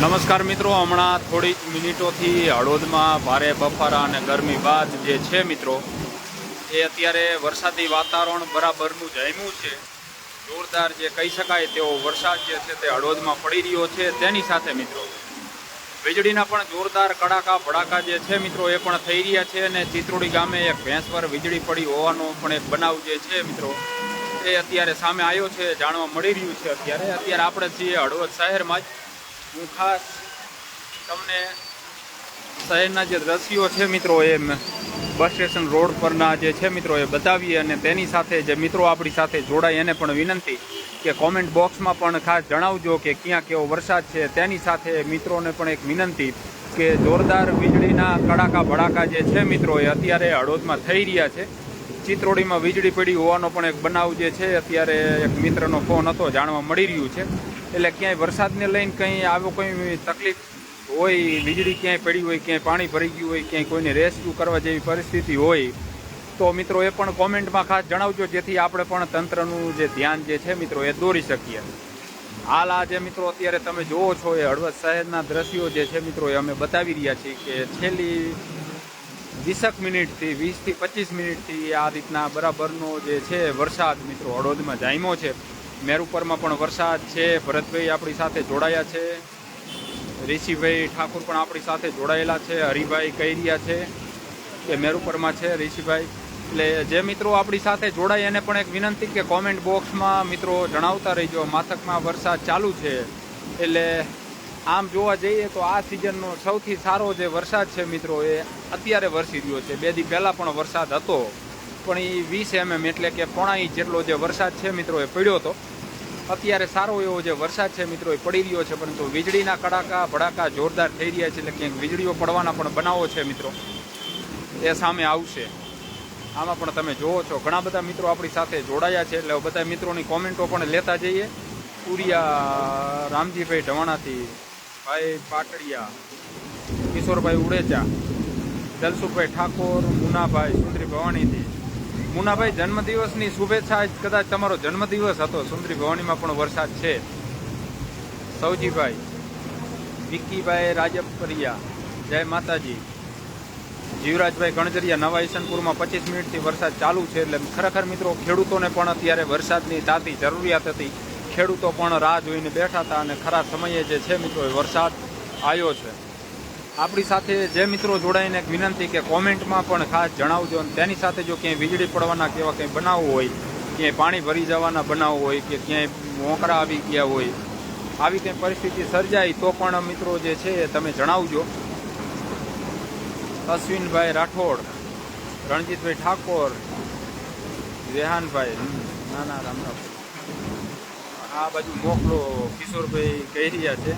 નમસ્કાર મિત્રો, હમણાં થોડીક મિનિટોથી હળવદમાં ભારે બફારા અને ગરમી બાદ જે છે મિત્રો, એ અત્યારે વરસાદી વાતાવરણ બરાબરનું જામ્યું છે. જોરદાર જે કહી શકાય તેવો વરસાદ જે છે તે હળવદમાં પડી રહ્યો છે. તેની સાથે મિત્રો, વીજળીના પણ જોરદાર કડાકા ભડાકા જે છે મિત્રો, એ પણ થઈ રહ્યા છે અને ચિત્રોડી ગામે એક ભેંસ પર વીજળી પડી હોવાનો પણ એક બનાવ જે છે મિત્રો એ અત્યારે સામે આવ્યો છે, જાણવા મળી રહ્યું છે અત્યારે. અત્યારે આપણે છીએ હળવદ શહેરમાં જ. હું ખાસ તમને શહેરના જે દ્રશ્યો છે મિત્રો, એ બસ સ્ટેશન રોડ પરના જે છે મિત્રો, એ બતાવીએ અને તેની સાથે જે મિત્રો આપણી સાથે જોડાય, એને પણ વિનંતી કે કોમેન્ટ બોક્સમાં પણ ખાસ જણાવજો કે ક્યાં કેવો વરસાદ છે. તેની સાથે મિત્રોને પણ એક વિનંતી કે જોરદાર વીજળીના કડાકા ભડાકા જે છે મિત્રો, એ અત્યારે હળવદમાં થઈ રહ્યા છે. ચિત્રોડીમાં વીજળી પડી હોવાનો પણ એક બનાવ જે છે, અત્યારે એક મિત્રનો ફોન હતો, જાણવા મળી રહ્યું છે. એટલે ક્યાંય વરસાદને લઈને કંઈ આવો કોઈ તકલીફ હોય, વીજળી ક્યાંય પડી હોય, ક્યાંય પાણી ભરી ગયું હોય, ક્યાંય કોઈને રેસ્ક્યુ કરવા જેવી પરિસ્થિતિ હોય, તો મિત્રો એ પણ કોમેન્ટમાં ખાસ જણાવજો, જેથી આપણે પણ તંત્રનું જે ધ્યાન જે છે, મિત્રો, એ દોરી શકીએ. હાલ આ જે મિત્રો અત્યારે તમે જોવો છો, એ હળવદ શહેરના દ્રશ્યો જે છે, મિત્રો, એ અમે બતાવી રહ્યા છીએ કે છેલ્લી વીસક મિનિટથી વીસથી પચીસ મિનિટથી આ રીતના બરાબરનો જે છે વરસાદ મિત્રો હળવદમાં જામ્યો છે. મેરુપરમાં પણ વરસાદ છે. ભરતભાઈ આપણી સાથે જોડાયા છે. ઋષિભાઈ ઠાકુર પણ આપણી સાથે જોડાયેલા છે. હરિભાઈ કૈરિયા છે કે મેરુપરમાં છે ઋષિભાઈ. એટલે જે મિત્રો આપણી સાથે જોડાય એને પણ એક વિનંતી કે કોમેન્ટ બોક્સમાં મિત્રો જણાવતા રહીજો. માથકમાં વરસાદ ચાલુ છે. એટલે આમ જોવા જઈએ તો આ સિઝનનો સૌથી સારો જે વરસાદ છે મિત્રો, એ અત્યારે વરસી રહ્યો છે. બે દી પહેલાં પણ વરસાદ હતો, પણ એ વીસ એમએમ એટલે કે પોણા ઇંચ જેટલો જે વરસાદ છે મિત્રો, એ પડ્યો હતો. અત્યારે સારો એવો જે વરસાદ છે મિત્રો, એ પડી રહ્યો છે, પરંતુ વીજળીના કડાકા, ભડાકા જોરદાર થઈ રહ્યા છે, એટલે ક્યાંક વીજળીઓ પડવાના પણ બનાવો છે મિત્રો. એ સામે આવશે. આમાં પણ તમે જોવો છો, ઘણા બધા મિત્રો આપણી સાથે જોડાયા છે, એટલે બધા મિત્રોની કોમેન્ટો પણ લેતા જઈએ. પુરિયા રામજીભાઈ ઢવાણાથી ભાઈ પાટડિયા, કિશોરભાઈ ઉડેચા, જલસુખભાઈ ઠાકોર, મુનાભાઈ સુંદરી ભવાનીથી. મુનાભાઈ, જન્મદિવસની શુભેચ્છા કદાચ તમારો જન્મદિવસ હતો. સુંદરી ભવાનીમાં પણ વરસાદ છે. સૌજીભાઈ વિક્કીભાઈ રાજપરિયા, જય માતાજી. જીવરાજભાઈ ગણજરિયા, નવા ઈસનપુરમાં પચીસ મિનિટથી વરસાદ ચાલુ છે એટલે ખરેખર મિત્રો ખેડૂતોને પણ અત્યારે વરસાદની તાતી જરૂરિયાત હતી. ખેડૂતો પણ રાહ જોઈને બેઠા હતા અને ખરા સમયે જે છે મિત્રો વરસાદ આવ્યો છે. આપણી સાથે જે મિત્રો જોડાઈને એક વિનંતી કે કોમેન્ટમાં પણ ખાસ જણાવજો અને તેની સાથે જો ક્યાંય વીજળી પડવાના કેવા કંઈ બનાવો હોય, ક્યાંય પાણી ભરી જવાના બનાવો હોય કે ક્યાંય મોકરા આવી ગયા હોય, આવી કંઈ પરિસ્થિતિ સર્જાય તો પણ મિત્રો જે છે એ તમે જણાવજો. અશ્વિનભાઈ રાઠોડ, રણજીતભાઈ ઠાકોર, રેહાનભાઈ નાના રામ રામ. આ બાજુ મોકલો કિશોરભાઈ કહી રહ્યા છે.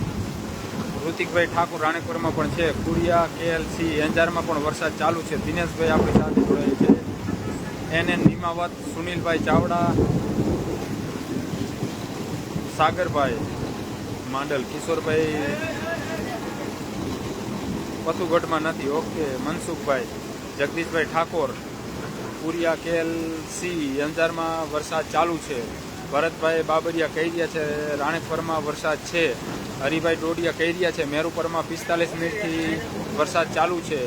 ઋતિકભાઈ ઠાકોર રાણેપુરમાં પણ છે. કુરિયા કેએલસી અંજારમાં પણ વરસાદ ચાલુ છે. દિનેશભાઈ આપણી સાથે જોડાય છે. એન એન નિમાવત, સુનિલભાઈ ચાવડા, સાગરભાઈ માંડલ, કિશોરભાઈ પથુગઢમાં નથી. ઓકે, મનસુખભાઈ, જગદીશભાઈ ઠાકોર પુરિયા કેએલસી અંજારમાં વરસાદ ચાલુ છે. ભરતભાઈ બાબરિયા કહી રહ્યા છે, રાણેકપરમાં વરસાદ છે. હરિભાઈ ડોડિયા કહી રહ્યા છે, મેરુપરમાં પિસ્તાલીસ મિનિટથી વરસાદ ચાલુ છે.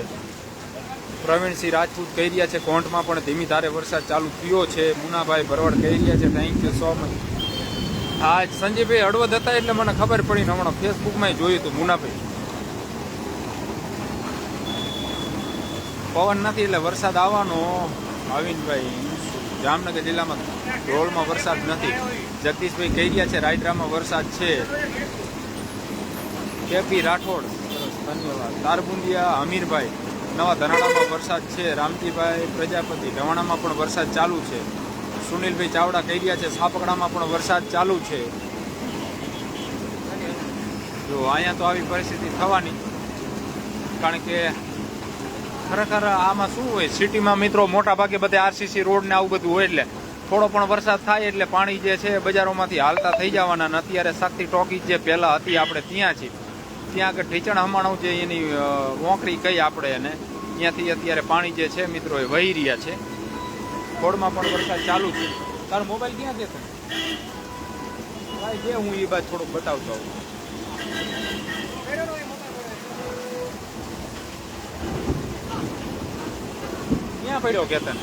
પ્રવીણસિંહ રાજપૂત કહી રહ્યા છે કોંટમાં પણ ધીમી ધારે વરસાદ ચાલુ થયો છે. મુનાભાઈ ભરવાડ કહી રહ્યા છે થેન્ક યુ સો મચ હા સંજયભાઈ હળવદ હતા એટલે મને ખબર પડી હમણાં ફેસબુકમાં જોયું હતું મુનાભાઈ. પવન નથી એટલે વરસાદ આવવાનો. ભાવિનભાઈ જામનગર જિલ્લામાં ધ્રોલમાં વરસાદ નથી. જગદીશભાઈ કહી રહ્યા છે, રાયડ્રામાં વરસાદ છે. કેપી રાઠોડ ધન્યવાદ. તારબુંદિયા હમીરભાઈ નવા ધનાળામાં વરસાદ છે. રામજીભાઈ, પ્રજાપતિ ઢવાણામાં પણ વરસાદ ચાલુ છે. સુનિલભાઈ ચાવડા કહી રહ્યા છે, સાપકડામાં પણ વરસાદ ચાલુ છે. જો, અહીંયા તો આવી પરિસ્થિતિ થવાની. કારણ કે ખરેખર આમાં શું હોય? સિટીમાં મિત્રો મોટા ભાગે બધે આરસીસી રોડ ને આવું બધું હોય એટલે થોડો પણ વરસાદ થાય એટલે પાણી જે છે બજારોમાંથી હાલતા થઈ જવાના અને અત્યારે શક્તિ ટોકી જે પહેલાં હતી આપણે ત્યાં છીએ. ત્યાં આગળ ઢીચણ હમણાં જે એની અ, વોંકરી કઈ આપણે એને ત્યાંથી અત્યારે પાણી જે છે મિત્રો એ વહી રહ્યા છે. ખોડમાં પણ વરસાદ ચાલુ છે. તારો મોબાઈલ ક્યાં છે ભાઈ જે હું એ બાદ થોડુંક બતાવતો આવું. ક્યાં પડ્યો કેતન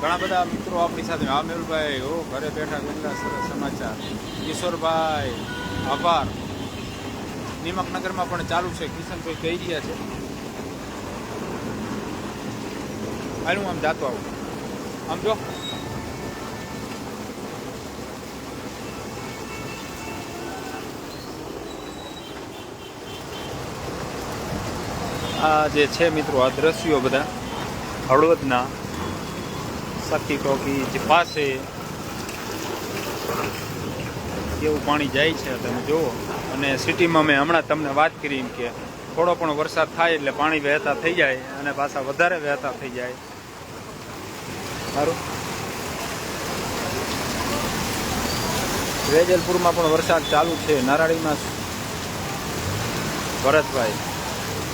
ઘણા બધા મિત્રો આપણી સાથે, હા ઓ ઘરે બેઠા ગુજરાત સરસ સમાચાર. કિશોરભાઈ, આભાર. નિમકનગરમાં પણ ચાલુ છે, કિશનભાઈ કહી રહ્યા છે. હાલ, હું આમ જાતો આવું. આમ જો. આ જે છે મિત્રો, આ દ્રશ્યો બધા હળવદના શક્તિ ટોકી જે પાસે એવું પાણી જાય છે, તમે જુઓ. અને સિટીમાં મેં હમણાં તમને વાત કરી કે થોડો પણ વરસાદ થાય એટલે પાણી વહેતા થઈ જાય અને પાછા વધારે વહેતા થઈ જાય. સારું. વેજલપુરમાં પણ વરસાદ ચાલુ છે. નારાયણીમાં ભરતભાઈ.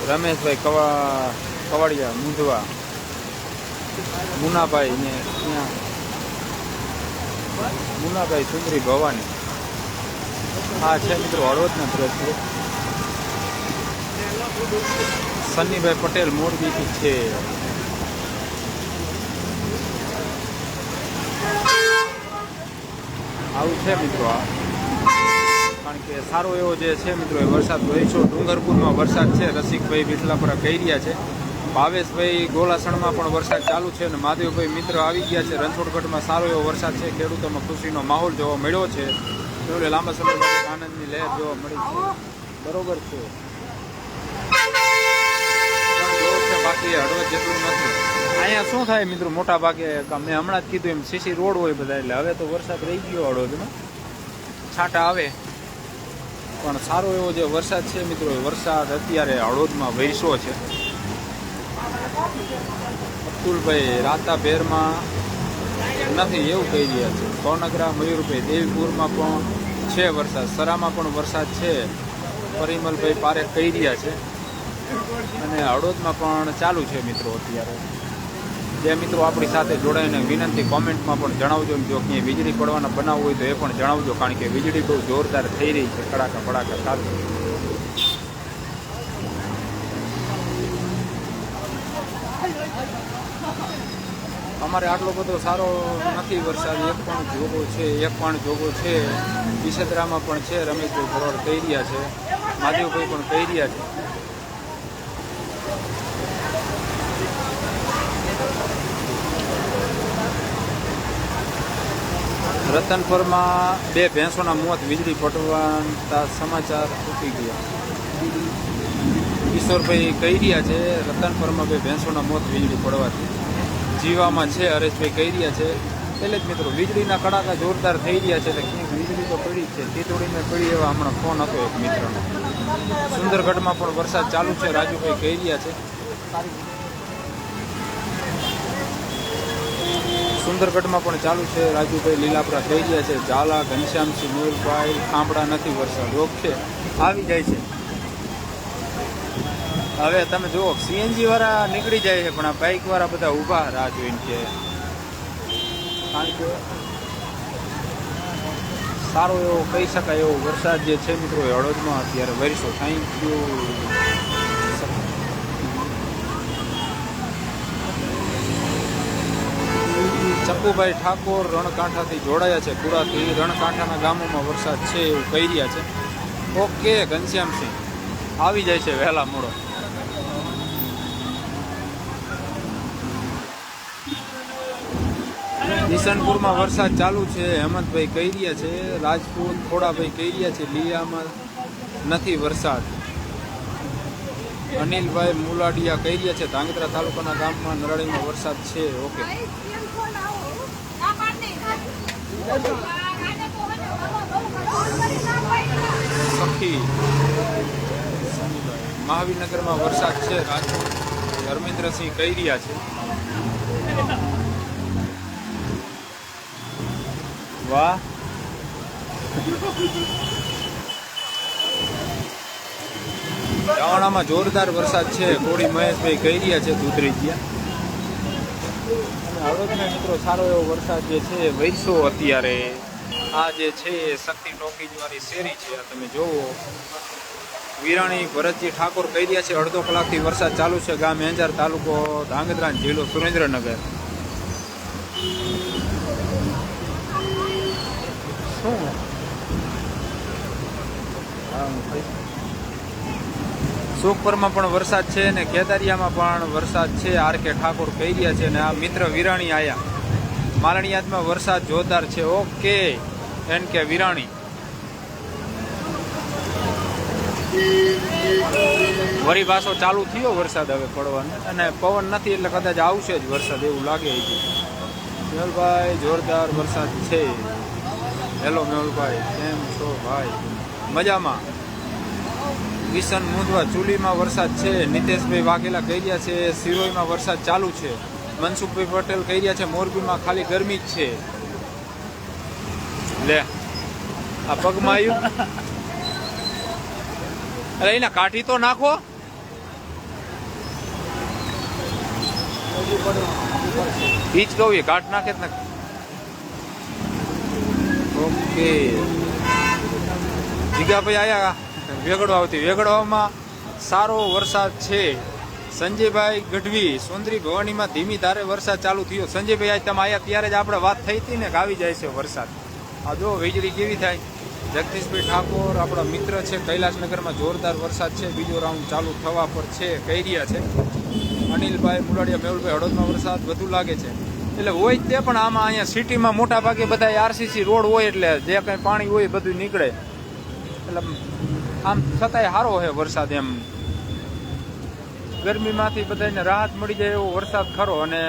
રમેશભાઈ કવા, કવાડિયા મુંધવા મુનાભાઈ ને ત્યાં. મુનાભાઈ સુંદરી ભવાની. આ છે મિત્રો, હળવદના દ્રશ્ય. સન્નીભાઈ પટેલ મોરબીથી છે. આવું છે મિત્રો આ. કારણ કે સારો એવો જે છે મિત્રો, એ વરસાદ વહીશો ડુંગરપુરમાં વરસાદ છે, રસિકભાઈ બિટલાપરા કહી રહ્યા છે. ભાવેશભાઈ ગોલાસણમાં પણ વરસાદ ચાલુ છે અને મહાદેવભાઈ મિત્ર આવી ગયા છે. રણછોડગઢમાં સારો એવો વરસાદ છે. ખેડૂતોમાં ખુશીનો માહોલ જોવા મળ્યો છે. એટલે લાંબા સમય આનંદની લહેર જોવા મળી છે. બરોબર છે. બાકી હળવદ જેટલું નથી. અહીંયા શું થાય મિત્રો? મોટા ભાગે મેં હમણાં જ કીધું એમ, સીસી રોડ હોય બધા એટલે. હવે તો વરસાદ રહી ગયો હળવદમાં. છાંટા આવે. પણ સારો એવો જે વરસાદ છે મિત્રો, એ વરસાદ અત્યારે હળોદમાં વરસો છે. અબ્દુલભાઈ રાતાભેરમાં નથી એવું કહી રહ્યા છે. સોનગરા મયુરભાઈ દેવીપુરમાં પણ છે વરસાદ. સરામાં પણ વરસાદ છે. પરિમલભાઈ પારેખ કહી રહ્યા છે. અને હળોદમાં પણ ચાલુ છે મિત્રો અત્યારે. જે મિત્રો આપણી સાથે જોડાઈને વિનંતી કોમેન્ટમાં પણ જણાવજો. જો ક્યાંય વીજળી પડવાના બનાવ હોય તો એ પણ જણાવજો, કારણ કે વીજળી બહુ જોરદાર થઈ રહી છે. કડાકા પડાકા સાથે. અમારે આટલો બધો સારો નથી વરસાદ. એક પણ જોગો છે, એક પણ જોગો છે. વિસેદરામાં પણ છે, રમેશભાઈ ભરોડ કહી રહ્યા છે. માધવભાઈ પણ કહી રહ્યા છે. રતનપુરમાં બે ભેંસોના મોત, વીજળી પડવાના સમાચાર તૂટી ગયા. કિશોરભાઈ કહી રહ્યા છે, રતનપુરમાં બે ભેંસોના મોત, વીજળી પડવાથી જીવામાં છે, હરેશભાઈ કહી રહ્યા છે. એટલે જ મિત્રો, વીજળીના કડાકા જોરદાર થઈ રહ્યા છે, એટલે ક્યાંક વીજળી તો પડી જ છે. તીતોડીને પડી એવા હમણાં ફોન હતો એક મિત્રનો. સુંદરગઢમાં પણ વરસાદ ચાલુ છે, રાજુભાઈ કહી રહ્યા છે. સુંદરગઢમાં પણ ચાલુ છે. રાજુભાઈ લીલાપરા થઈ ગયા છે. ઝાલા, ઘનશ્યામસિંહ મયુરભાઈ ખાંભડા નથી વરસાદ. ઓકે આવી જાય છે. હવે તમે જુઓ સીએનજી વાળા નીકળી જાય છે, પણ આ બાઇક વાળા બધા ઊભા રાહ જોઈને કે કારણ કે સારો એવો કહી શકાય એવો વરસાદ જે છે મિત્રો એ હળવદમાં અત્યારે વરસો થેન્ક યુ ચંપુભાઈ ઠાકોર રણકાંઠાથી જોડાયા છે. કુડાથી રણકાંઠાના ગામોમાં વરસાદ છે એવું કહી રહ્યા છે. ઓકે ઘનશ્યામસિંહ આવી જાય છે વહેલા મોડો. કિશનપુરમાં વરસાદ ચાલુ છે. હેમંતભાઈ કહી રહ્યા છે. રાજપૂત થોડાભાઈ કહી રહ્યા છે લીયામાં નથી વરસાદ. અનિલભાઈ મુલાડિયા કહી રહ્યા છે, ધાંગધ્રા તાલુકાના ગામમાં નરાળીમાં વરસાદ છે. ઓકે સખી. મહાવીરનગરમાં વરસાદ છે. ધર્મેન્દ્રસિંહ કહી રહ્યા છે. વાહ. ચાવણામાં જોરદાર વરસાદ છે. કોળી મહેશભાઈ કહી રહ્યા છે દૂધરી ગયા હળવદમાં મિત્રો સારો એવો વરસાદ જે છે વરસો અત્યારે. આ જે છે શક્તિ ટોકીજવાળી શેરી છે, આ તમે જોવો. વિરાણી, ભરતજી ઠાકોર કહી રહ્યા છે, અડધો કલાકથી વરસાદ ચાલુ છે ગામ એંજાર તાલુકો ધાંગધ્રા જિલ્લો સુરેન્દ્રનગર. શું? સુખપરમાં પણ વરસાદ છે ને કેદારિયામાં પણ વરસાદ છે. આર કે ઠાકોર કહી રહ્યા છે ને આ મિત્ર વિરાણી આયા. માલણીયાદમાં વરસાદ જોરદાર છે. ઓકે, એન કે વિરાણી. વરી પાછો ચાલુ થયો વરસાદ હવે પડવાનો. અને પવન નથી એટલે કદાચ આવશે જ વરસાદ એવું લાગે છે મેહુલભાઈ જોરદાર વરસાદ છે. હેલો મેહુલભાઈ, કેમ છો ભાઈ? મજામાં? કિશન મુંદવા ચુલીમાં વરસાદ છે, નિતેશભાઈ વાઘેલા કહી રહ્યા છે, સિરોઈમાં વરસાદ ચાલુ છે. મનસુખભાઈ પટેલ કહી રહ્યા છે, મોરબીમાં ખાલી ગરમી જ છે. લે, આ પગમાં આવ્યું. અરે, એના કાઢી તો નાખો. બીજ કહું કાઢ નાખે જ ઓકે. જીગાભાઈ આયા. વેગડો આવતી વેગડવામાં સારો વરસાદ છે. સંજયભાઈ ગઢવી, સુંદરી ભવાનીમાં ધીમી ધારે વરસાદ ચાલુ થયો. સંજયભાઈ, આજ તમે આવ્યા ત્યારે જ આપણે વાત થઈ હતી ને આવી જાય છે વરસાદ. આ જો વીજળી કેવી થાય? જગદીશભાઈ ઠાકોર, આપણા મિત્ર છે કૈલાસનગરમાં જોરદાર વરસાદ છે. બીજો રાઉન્ડ ચાલુ થવા પર છે, કહી રહ્યા છે. અનિલભાઈ મુલાડિયા મેહુલભાઈ હળદમાં વરસાદ વધુ લાગે છે. એટલે હોય તે, પણ આમાં અહીંયા સિટીમાં મોટાભાગે બધા આરસીસી રોડ હોય એટલે જે કંઈ પાણી હોય બધું નીકળે. એટલે આમ છતાંય સારો છે વરસાદ એમ. ગરમીમાંથી બધાને રાહત મળી જાય એવો વરસાદ ખરો અને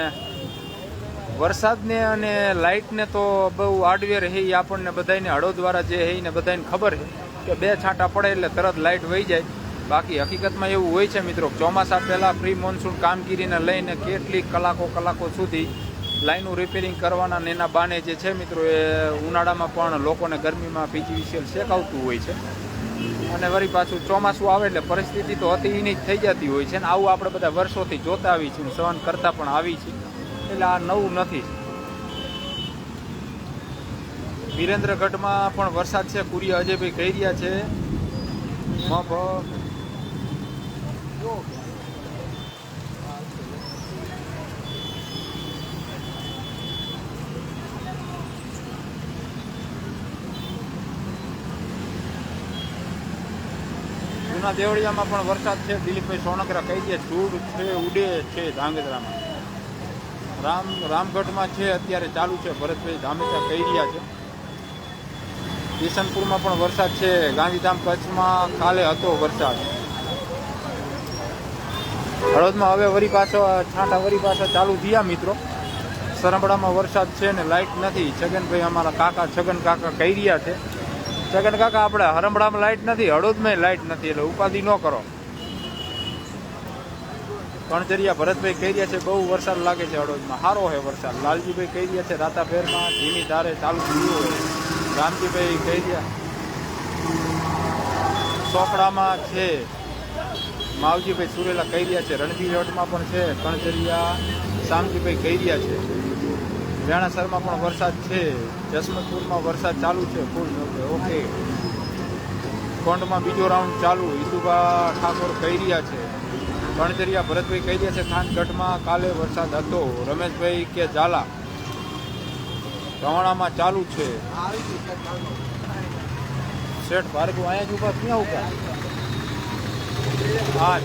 વરસાદને અને લાઇટને તો બહુ આડવેર હે એ આપણને બધાને હળો દ્વારા જે હે એને બધાને ખબર છે કે બે છાંટા પડે એટલે તરત લાઇટ વહી જાય. બાકી હકીકતમાં એવું હોય છે મિત્રો ચોમાસા પહેલાં પ્રી મોન્સૂન કામગીરીને લઈને કેટલીક કલાકો કલાકો સુધી લાઈનું રિપેરિંગ કરવાના ને એના બાને જે છે મિત્રો એ ઉનાળામાં પણ લોકોને ગરમીમાં પીજીવીસીએલ શેકાવતું હોય છે. અને વળી પાછું ચોમાસું આવે એટલે પરિસ્થિતિ તો હતી એની જ થઈ જતી હોય છે. ને આવું આપણે બધા વર્ષોથી જોતા આવી છીએ સહન કરતા પણ આવી છીએ. એટલે આ નવું નથી. વિરેન્દ્રગઢમાં પણ વરસાદ છે. કુરિયા અજયભાઈ કહી રહ્યા છે. જૂના દેવળિયામાં પણ વરસાદ છે. દિલીપભાઈ સોનકરા કહી દે, ધૂળ છે, ઉડે છે ધાંગધ્રામાં. રામ, રામગઢમાં છે, અત્યારે ચાલુ છે. ભરતભાઈ ધામેચા કહી રહ્યા છે. કિશનપુરમાં પણ વરસાદ છે. ગાંધીધામ કચ્છમાં કાલે હતો વરસાદ. હળદમાં હવે વરી પાછો, છાંટા વરી પાછા ચાલુ થયા મિત્રો. સરંબડામાં વરસાદ છે ને લાઇટ નથી. છગનભાઈ અમારા કાકા, છગન કાકા કહી રહ્યા છે. છગન કાકા, આપણે હરમડામાં લાઇટ નથી, હળોદમાં લાઇટ નથી, એટલે ઉપાધિ ન કરો. કણજરિયા ભરતભાઈ કહી રહ્યા છે, બહુ વરસાદ લાગે છે હળોદમાં. સારો છે વરસાદ. લાલજીભાઈ કહી રહ્યા છે રાતાફેરમાં ધીમી ધારે ચાલુ થયું હોય રામજીભાઈ કહી રહ્યા સોપડામાં છે. માવજીભાઈ સુરેલા કહી રહ્યા છે રણજીવટમાં પણ છે. કણજરિયા શામજીભાઈ કહી રહ્યા છે વેણાસરમાં પણ વરસાદ છે. જસમતપુરમાં વરસાદ ચાલુ છે. ફૂલ ઓકે. કોંડમાં બીજો રાઉન્ડ ચાલુ. ઈસુભા ઠાકોર કહી રહ્યા છે. કણજરિયા ભરતભાઈ કહી રહ્યા છે થાનગઢમાં કાલે વરસાદ હતો. રમેશભાઈ કે ઝાલા? રવાણામાં ચાલુ છે. શેઠ ભાર્ગવ અહીંયા જ ઊભા ક્યાં ઊભા હા.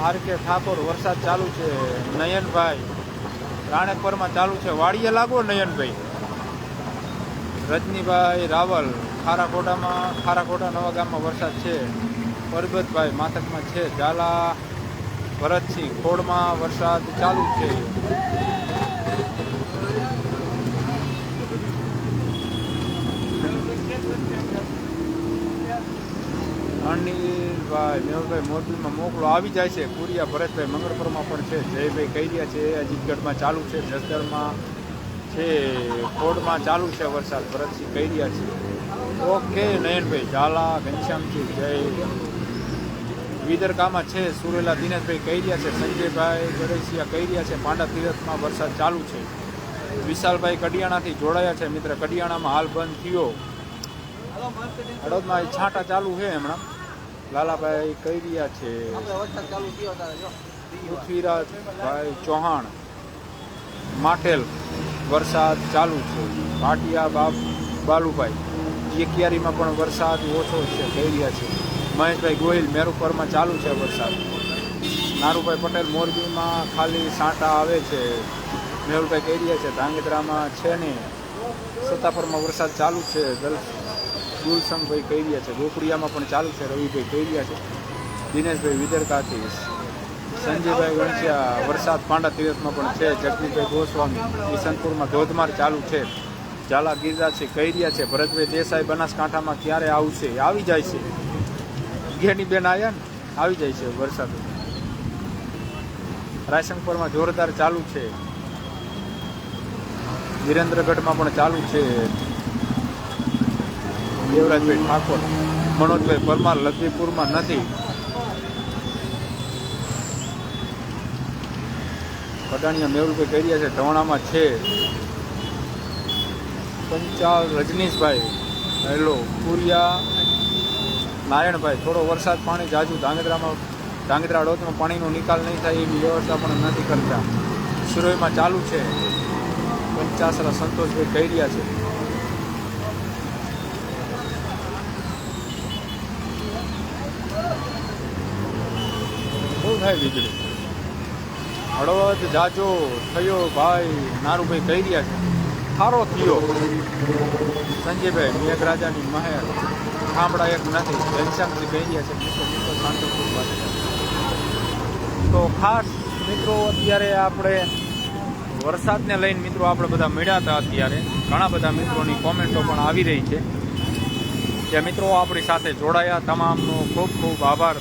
આર કે ઠાકોર, વરસાદ ચાલુ છે. નયનભાઈ, રાણેપરમાં ચાલુ છે. વાડીએ લાગો નયનભાઈ. રજનીભાઈ રાવલ, ખારાકોટામાં ખારાકોટા નવા ગામમાં વરસાદ છે. પરબતભાઈ માથકમાં છે. ઝાલા, ભરતસિંહ, ખોડમાં વરસાદ ચાલુ છે. અનિલભાઈ મેહુલભાઈ મોરબીમાં મોકલો. આવી જાય છે. કુરિયા, ભરતભાઈ, મંગળપુરમાં પણ છે. જયભાઈ કહી રહ્યા છે, અજીતગઢમાં ચાલુ છે જસદરમાં છે, ખોડમાં ચાલુ છે વરસાદ. ભરતસિંહ કહી રહ્યા છે. ઓકે, નયનભાઈ ઝાલા, ઘનશ્યામજી, જય. વિદરકામાં છે, સુરેલા દિનેશભાઈ કહી રહ્યા છે, સંજયભાઈ ગરેસિયા કહી રહ્યા છે, પાંડા તીરથમાં વરસાદ ચાલુ છે. વિશાલભાઈ કડિયાણાથી જોડાયા છે, મિત્ર. કડિયાણામાં હાલ બંધ થયો. હળદમાં છાંટા ચાલુ છે હમણાં. લાલાભાઈ કહી રહ્યા છે? પૃથ્વીરાજભાઈ ચૌહાણ માટેલ વરસાદ ચાલુ છે. પાટિયા બાપ બાલુભાઈ એકિયારીમાં પણ વરસાદ ઓછો છે કહી રહ્યા છે. મહેશભાઈ ગોહિલ મેરુપરમાં ચાલુ છે વરસાદ. નારુભાઈ પટેલ મોરબીમાં ખાલી સાંટા આવે છે. મેહુલભાઈ કહી રહ્યા છે ધાંગધ્રામાં છે ને સત્તાપરમાં વરસાદ ચાલુ છે. દલ ગુલસંગભાઈ કહી રહ્યા છે ગોકુડિયામાં પણ ચાલુ છે, રવિભાઈ કહી રહ્યા છે. દિનેશભાઈ વિદરકાથી, સંજયભાઈ વંશિયા, વરસાદ પાંડા તીરથમાં પણ છે, જગદીશભાઈ ગોસ્વામી ઈસનપુરમાં ધોધમાર ચાલુ છે. ઝાલા ગિરિરાજસિંહ કહી રહ્યા છે, ભરતભાઈ દેસાઈ બનાસકાંઠામાં ક્યારે આવશે? આવી જાય છે. ઘેની બેન આવ્યા ને આવી જાય છે વરસાદ. રાયશંકરમાં જોરદાર ચાલુ છે. વિરેન્દ્રગઢમાં પણ ચાલુ છે. દેવરાજભાઈ ઠાકોર, મનોજભાઈ પરમાર, લક્ષ્મીપુરમાં નથી. કટાણીયા મેવલભાઈ કહી રહ્યા છે, ધવાણામાં છે. પંચાલ રજનીશભાઈ, હેલો પુરિયા નારાયણભાઈ, થોડો વરસાદ પાણી જાજુ ધાંગધ્રામાં, ધાંગધ્રા હળવદમાં પાણીનો નિકાલ નહીં થાય એવી વ્યવસ્થા પણ નથી કરતા. સુરઈમાં ચાલુ છે. પંચાસરા સંતોષભાઈ કહી રહ્યા છે. થાય વીજળી હળવદ જાજો થયો ભાઈ, નારુભાઈ કહી રહ્યા છે. થારો થયો. સંજયભાઈ મેઘરાજાની મહેર. થાંભળા એક નથી. ઘનશ્યામજી કહી રહ્યા છે તો ખાસ મિત્રો, અત્યારે આપણે વરસાદને લઈને મિત્રો આપણે બધા મળ્યા હતા અત્યારે. ઘણા બધા મિત્રોની કોમેન્ટો પણ આવી રહી છે. જે મિત્રો આપણી સાથે જોડાયા, તમામનો ખૂબ ખૂબ આભાર